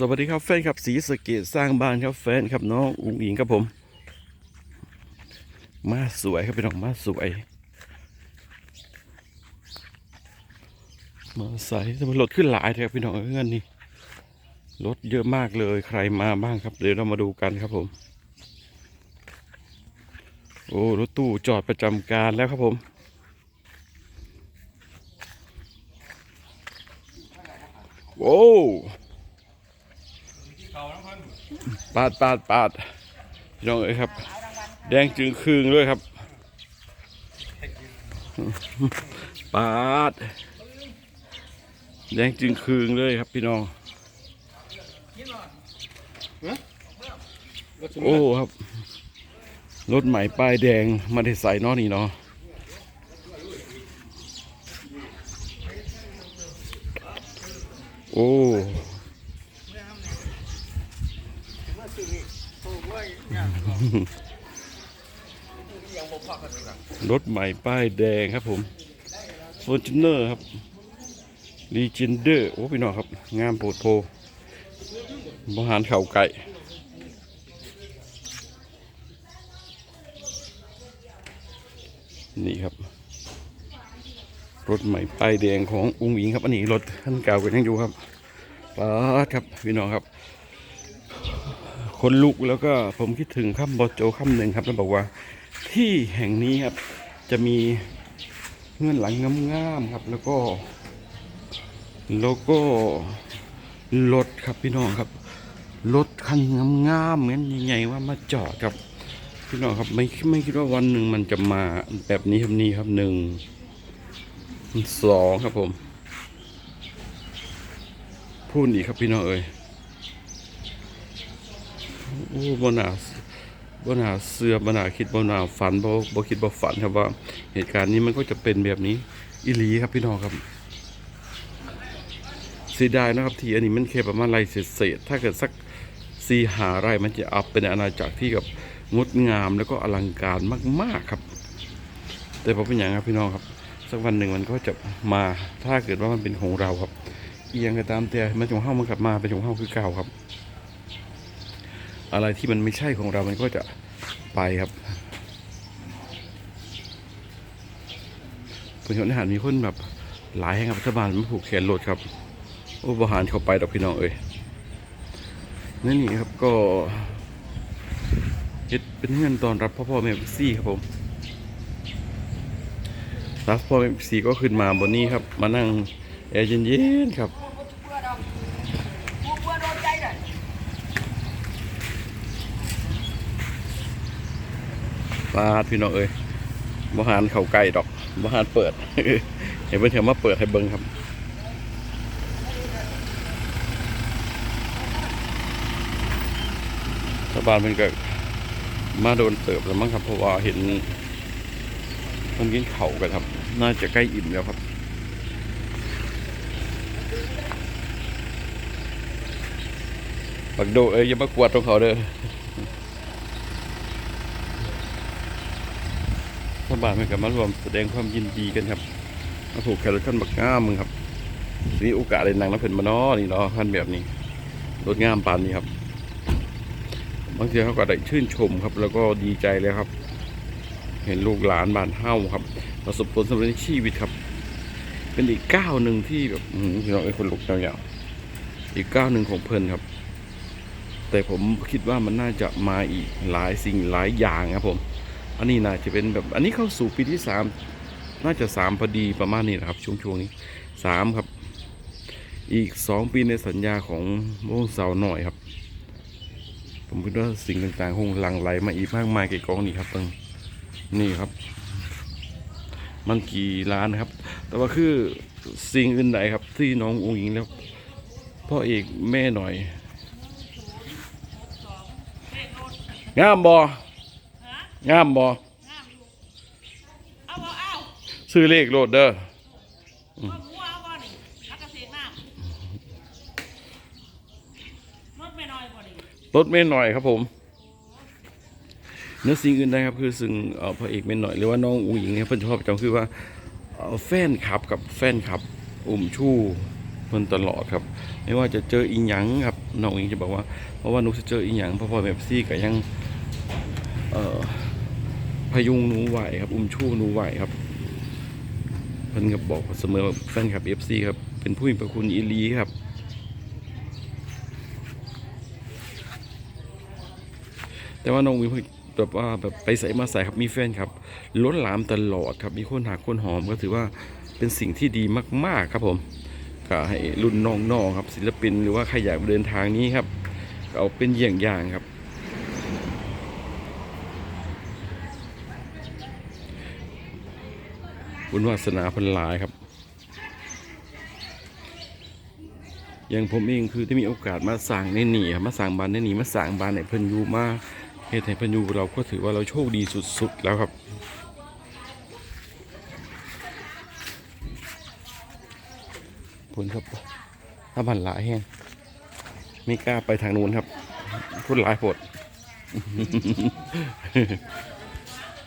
สวัสดีครับแฟนครับสีสะเกตสร้างบ้านครับแฟนครับน้องอุ้งอิงครับผม มาสวยครับพี่น้องมาสวย มาใส่ทำไมรถขึ้นหลายแท้ครับพี่น้องเอ้ยเงินนี่รถเยอะมากเลยใครมาบ้างครับเดี๋ยวเรามาดูกันครับผม โอ้รถตู้จอดประจำการแล้วครับผมโว้ ปาดปาดปาดพี่น้องเอ้ยครับ แดงจึงคืงด้วยครับ ปาด แดงจึงคืงเลยครับพี่น้อง โอ้ครับ รถใหม่ป้ายแดงไมาได้ใส่นอนี่เนาะโอ้ รถใหม่ป้ายแดงครับผมฟอร์จูเนอร์ครับดีเจนเดอร์โอ้พี่น้องครับ งามโปรดโพบหารเข่าไก่นี่ครับ รถใหม่ป้ายแดงของอุ้งอิงครับ อันนี้รถท่านเก่ากันยังอยู่ครับป้าดครับพี่น้องครับ คนลุกแล้วก็ผมคิดถึงคำบอโจคำหนึ่งครับแล้วบอกว่า ที่แห่งนี้ครับจะมีเงื่อนหลังงามๆครับ แล้วก็แล้วก็รถครับพี่น้องครับรถคันงามๆงั้นใหญ่ๆว่ามาจอดครับพี่น้องครับไม่ไม่คิดว่าวันหนึ่งมันจะมาแบบนี้ครับนี่ครับหนึ่งสองครับผมพูดอีกครับพี่น้องเอ้ย อ้บนาบนาเสือบนาคิดบนาฝันบ่บ่คิดบ่ฝันครับว่าเหตุการณ์นี้มันก็จะเป็นแบบนี้อีหลีครับพี่น้องครับเสียดายนะครับที่อันนี้มันแค่ประมาณไรเศษๆถ้าเกิดสักสีหาไรมันจะอัพเป็นอาณาจักรที่กับงดงามแล้วก็อลังการมาก ๆครับ แต่พอเป็นอย่างครับพี่น้องครับ สักวันหนึ่งมันก็จะมาถ้าเกิดว่ามันเป็นของเราครับ เอียงก็ตามแต่มันจงเข้ามันกลับมาเป็นจงเข้าคือเก่าครับ อะไรที่มันไม่ใช่ของเรามันก็จะไปครับเป็นคนอาหารมีคนแบบหลายแห่งครับรัฐบาลมาผูกแขนรถครับโอ้บริหารเข้าไปดอกพี่น้องเอ้ยนั่นนี่ครับก็เฮ็ดเป็นเงินตอนรับพ่อพ่อแม่พิซี่ครับผมรับพ่อแม่พิซี่ก็ขึ้นมาบนนี้ครับ มานั่งแอร์เย็นๆครับ ปาดพี่น้องเอ้ยบหารเข่าไก่ดอกบหารเปิด เห็นเพื่อนเถอะมาเปิดให้เบิ้งครับชาวบ้านเป็นเก็มาโดนเติบแล้วมั้งครับเพราะว่าเห็นมันกินเข่ากันครับ น่าจะใกล้อิ่มแล้วครับบักโดเอ้ยอย่ามากวาดตรงเขาเด้อาวบ้านเป็นก็มารวมแสดงความยินดีกันครับมาผูกแขนรถขั้นบักง่ามมึงครับมีโอกาสเลยนางน้ำเพิ่นมานาะนี่เนาะขั้นแบบนี้รถงามปานนี้ครับบางทีเขาก็ได้ชื่นชมครับ แล้วก็ดีใจเลยครับ เห็นลูกหลานบ้านเฮ้าครับ ประสบผลสำเร็จในชีวิตครับ เป็นอีกก้าวหนึ่งที่แบบอื้อหือพี่น้องไอ้คนลุกยาวๆอีกก้าวหนึ่งของเพิ่นครับ แต่ผมคิดว่ามันน่าจะมาอีกหลายสิ่งหลายอย่างครับผม อันนี้น่าจะเป็นแบบอันนี้เข้าสู่ปีที่สามน่าจะสามพอดีประมาณนี้นะครับช่วงช่วงๆนี้สามครับ อีกสองปีในสัญญาของวงเสาหน่อยครับ ผมคิดว่าสิ่งต่างๆคงหลั่งไหลมาอีกมากมายเกี่กองนี่ครับเพิ่งนี่ครับ มันกี่ล้านครับ แต่ว่าคือสิ่งอื่นใดครับ ที่น้ององค์หญิงแล้วพ่อเอกแม่หน่อยงามบอ งามบอเอาบ่เอาซื้อเลขโลดเด้อบ่หัวเอาบ่นี่อักเกษตรน้ำรถไม่น้อยบ่นี่รถแม่หน่อยครับผมเนื้อสิ่งอื่นใดครับคือซึ่งเอ่อพระเอกแม่หน่อยหรือว่าน้องอุ้งหญิงเนี่ยเพิ่นชอบจำคือว่าเอ่อแฟนคลับกับแฟนคลับอุ่มชู่เพิ่นตลอดครับ ไม่ว่าจะเจออีหยังครับน้องอิงจะบอกว่าเพราะว่าหนูจะเจออีหยังเพราะพ่อแม่ซี่ก็ยัง ยุงหนูไหวครับ อุ้มชู้หนูไหวครับเพิ่นก็บอกเสมอแฟนคลับ FC ครับเป็นผู้มีพระคุณอีลีครับแต่ว่าน้องวิวแบบว่าแบบไปใส่มาใส่ครับมีแฟนครับล้นหลามตลอดครับมีคนหาคนหอมก็ถือว่าเป็นสิ่งที่ดีมาก ๆครับผมก็ให้รุ่นน้องๆครับศิลปินหรือว่าใครอยากเดินทางนี้ครับเอาเป็นอย่างอย่างครับ บุญวาสนาพันหลายครับ อย่างผมเองคือได้มีโอกาสมาสั่งในหนีครับมาสั่งบานในหนีมาสั่งบานในเพิ่นยูมาเฮ็ดให้เพิ่นยูเราก็ถือว่าเราโชคดีสุดๆแล้วครับผลครับถ้าบันหลายแห้งไม่กล้าไปทางนู้นครับพูดหลายปด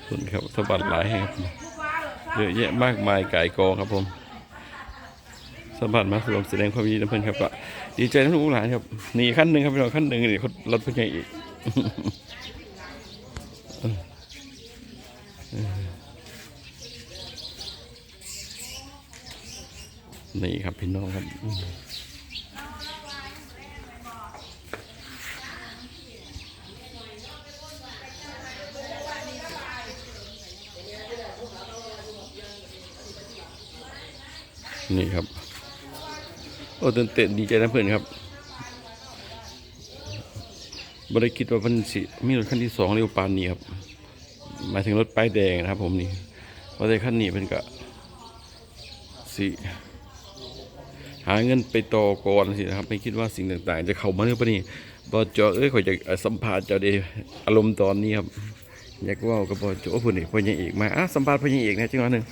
ผลครับสะบัดหลายแห้งครับ เยอะแยะมากมายไก่กองครับผมสมบัติมาสวมแสดงความยินดีนะเพื่อนครับก็ดีใจทั้งลูกหลานครับหนีขั้นหนึ่งครับพี่น้องขั้นหนึ่งนี่เขารถเพื่อนใหญ่อีกนี่ครับพี่น้องครับ นี่ครับ โอ้ตื่นเต้นดีใจนะเพื่อนครับบริคิดว่ามันสิมีรถคันที่สองเร็วปานนี้ครับหมายถึงรถป้ายแดงนะครับผมนี่เพราะในขั้นนี้เป็นกะสิหาเงินไปต่อก่อนสินะครับ ไม่คิดว่าสิ่งต่างๆ จะเข้ามาเรื่องปนี่บอจอเอ้ยขอจะสัมภาษณ์เจ้าเดอารมณ์ตอนนี้ครับ อยากว่ากับบอจอพูดนี่พอยังเอกมาอะสัมภาษณ์พอยังเอกนะจังหวะหนึ่ง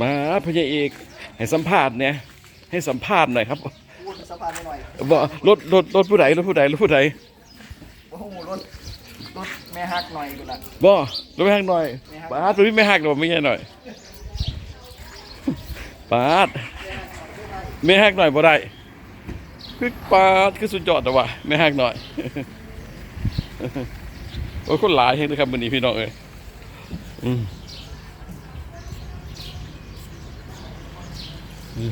มาพอยังเอกให้สัมภาษณ์เนี่ยให้สัมภาษณ์หน่อยครับพูดสัมภาษณ์หน่อยบอกรถรถรถผู้ใดรถผู้ใดรถผู้ใดโอ้โหรถรถแม่ฮักหน่อยกูละบอรถไม่หักหน่อยปาดรถไม่หักหรอกไม่ใช่หน่อยปาดไม่หักหน่อยบ่ได้คือปาดคือสุดยอดแต่ว่าไม่หักหน่อยโอ้ยคนหลายเห็นนะครับวันนี้พี่น้องเอ้ยอืม อื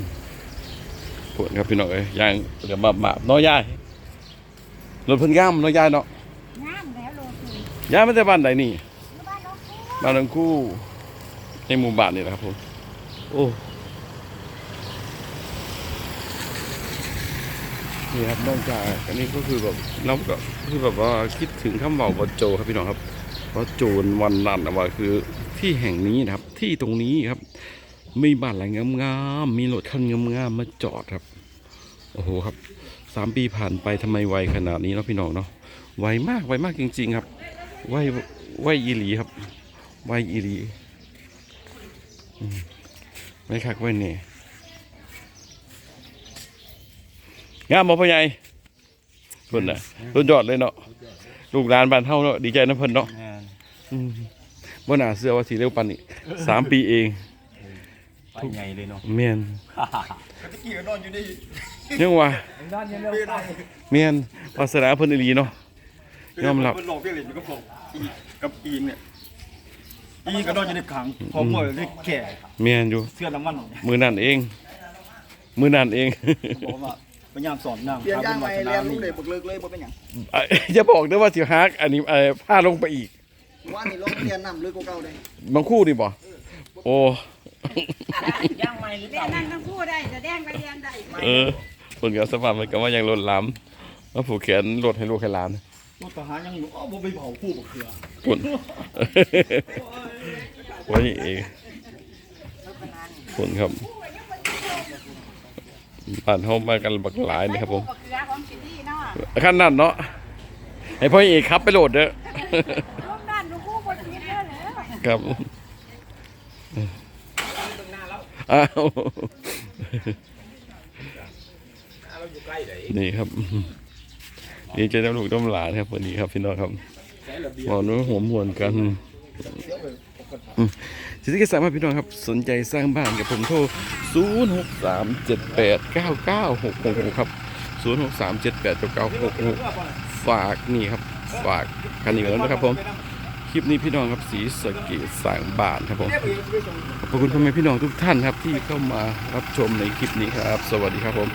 มปวดครับพี่น้องเอ้ยย่างเดี๋ยวมามาน้อยย่ายรถเพิ่นย่ามน้อยย่ายเนาะงามแล้วโลคือย่ายมาแต่บ้านใดนี่บ้านน้องคู่บ้านทั้งคู่ในหมู่บ้านนี่แหละครับผมโอ้นี่ครับนอกจากอันนี้ก็คือแบบเราก็คือแบบว่าคิดถึงคำบอกบอโจครับพี่น้องครับ บอโจนวันนั้นนะว่าคือที่แห่งนี้นะครับ ที่ตรงนี้ครับ มีบ้านหลังงามๆมีรถคันงามๆมาจอดครับ โอ้โหครับสามปีผ่านไปทำไมไวขนาดนี้เนาะพี่น้องเนาะไวมากไวมากจริง ๆ ครับไวไวอีหลีครับไวอีหลีอืมไว้คักไว้เนี่ยงามบ่พ่อใหญ่ เพิ่นน่ะต้นยอดเลยเนาะลูกหลานบ้านเฮาเนาะดีใจนะเพิ่นเนาะอืมบ่น่าเชื่อว่าสิเร็วปานนี้สามปีเองไปไงเลยเนาะแม่นตะกี้ก็นอนอยู่นี่ยังว่าด้านยังเร็วไปแม่นวาสนาเพิ่นอีหลีเนาะยอมรับเพิ่นหลอกพี่เหรียญอยู่กับผมอีกับอีงเนี่ยอีก็นอนอยู่ในขังพอหมดเลยแก่แม่นอยู่เสื้อน้ำมันมือนั่นเอง มือนั่นเองบอกว่า พยายามสอนนางเปลี่ยนยางใหม่พเรียนบุลูญกเด็กบึกเลิกเลยบ่เป็นหยังเอ้ยอย่าบอกนะว่าสิฮักอันนี้เอ่อผ้าลงไปอีกว่านี่ลงเรียนนำเลยกูเก่าเลยบางคู่นี่บ่โอ้ ย่างใหม่หรือเรีเปยล่านนั่นทั้งคู่ได้แสดงไปเรียนได้เออผลการสมัครมันก็ว่ายังลดล้ำมาผูกแขนลดให้ลูกให้หลานรถทหารยังอ๋อบ่ไปเผาผู้บ่เขือผลไว้เองผลครับ บ้านเฮามากันบักหลายนี่ครับผมเกลือของกินนี่เนาะขั้นนั้นเนาะให้พ่อเอกครับไปโหลดเด้อร่วมด้านทั้งคู่บนกินเยอะแล้วครับอ้าวนี่ครับดีใจน้ำลูกน้ำหลานครับวันนี้ครับพี่น้องครับหมอนู้นหัวมวนกันอืม สิทธิกิจสามารถพี่น้องครับ สนใจสร้างบ้านกับผมโทร 0 6 3 7 8 9 9 6 6 6 ครับ 0 6 3 7 8 9 9 6 6 ฝากนี่ครับ ฝากคันนี้ไว้แล้วนะครับผม คลิปนี้พี่น้องครับสีสกตสร้างบ้านครับผม ขอบคุณพ่อแม่พี่น้องทุกท่านครับที่เข้ามารับชมในคลิปนี้ครับ สวัสดีครับผม